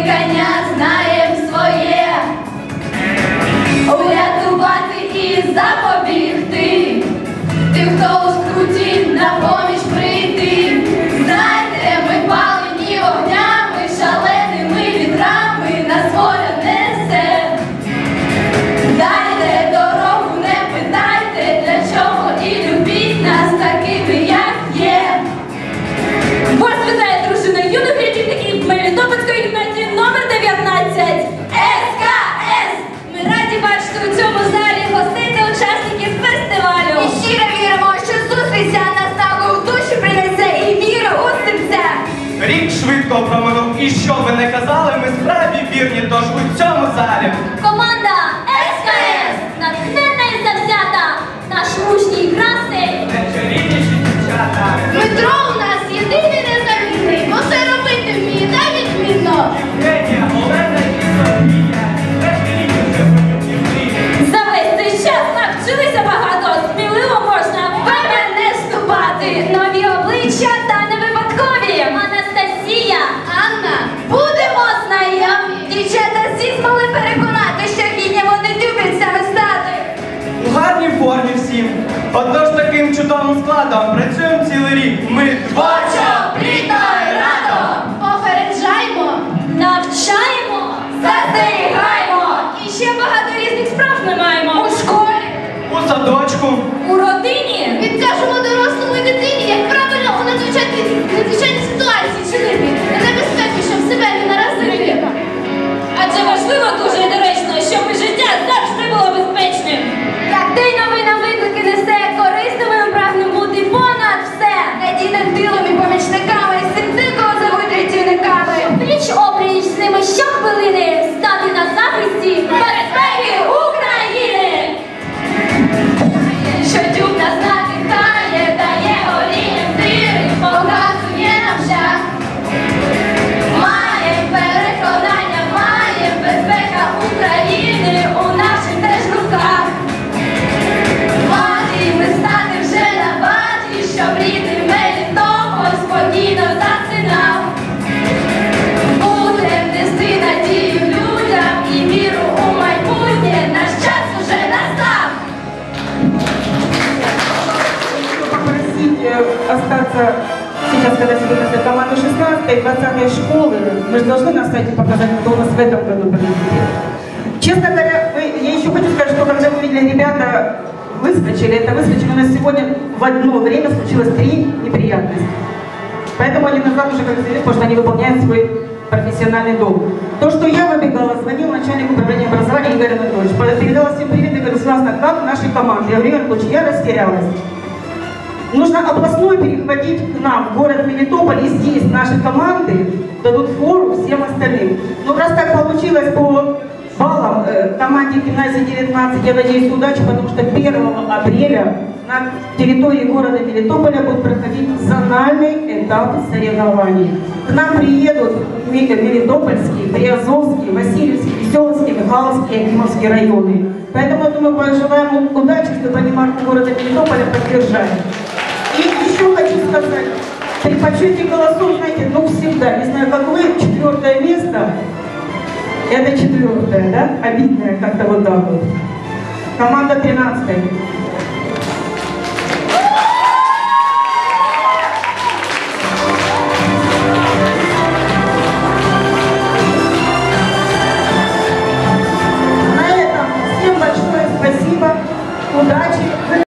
покликання знаєм своє, урятувати і запобігти, Рік швидко проминув, і що ви не казали, ми справді вірні, тож у цьому залі. Формі всім. Отож таким чудовим складом працюємо цілий рік. Ми Творчо, плідно і радо. Попереджаємо, навчаємо, застерігаємо. і ще багато різних справ ми маємо. У школі у садочку. У родині Підкажемо дорослому і дитині, остаться сейчас, когда сегодня для команды 16 и 20 школы, мы же должны на сайте показать, кто у нас в этом году победитель. Честно говоря, вы- я еще хочу сказать, что когда мы видели ребята выскочили, это выскочили у нас сегодня в одно время случилось три неприятности. Поэтому они назад уже как заявили, потому что они выполняют свой профессиональный долг. То, что я выбегала, звонил начальник управления образования Игорь Анатольевич, передала всем привет и говорю, Славна, как нашей команде? Я говорю, Игорь я растерялась. Нужно областной перехватить к нам, в город Мелитополь, и здесь наши команды дадут фору всем остальным. Но раз так получилось по баллам э, команде гимназии 19, я надеюсь, удачи, потому что 1 апреля на территории города Мелитополя будет проходить зональный этап соревнований. К нам приедут Ме- Мелитопольский, Приазовский, Васильевский, Веселовский, Михайловский Акимовский районы. Поэтому, думаю, пожелаем удачи, чтобы они марку города Мелитополя поддержали. И еще хочу сказать, при подсчете голосов, знаете, ну всегда, не знаю, как вы, четвертое место, это четвертое, да? Обидное как-то вот так вот. Команда 13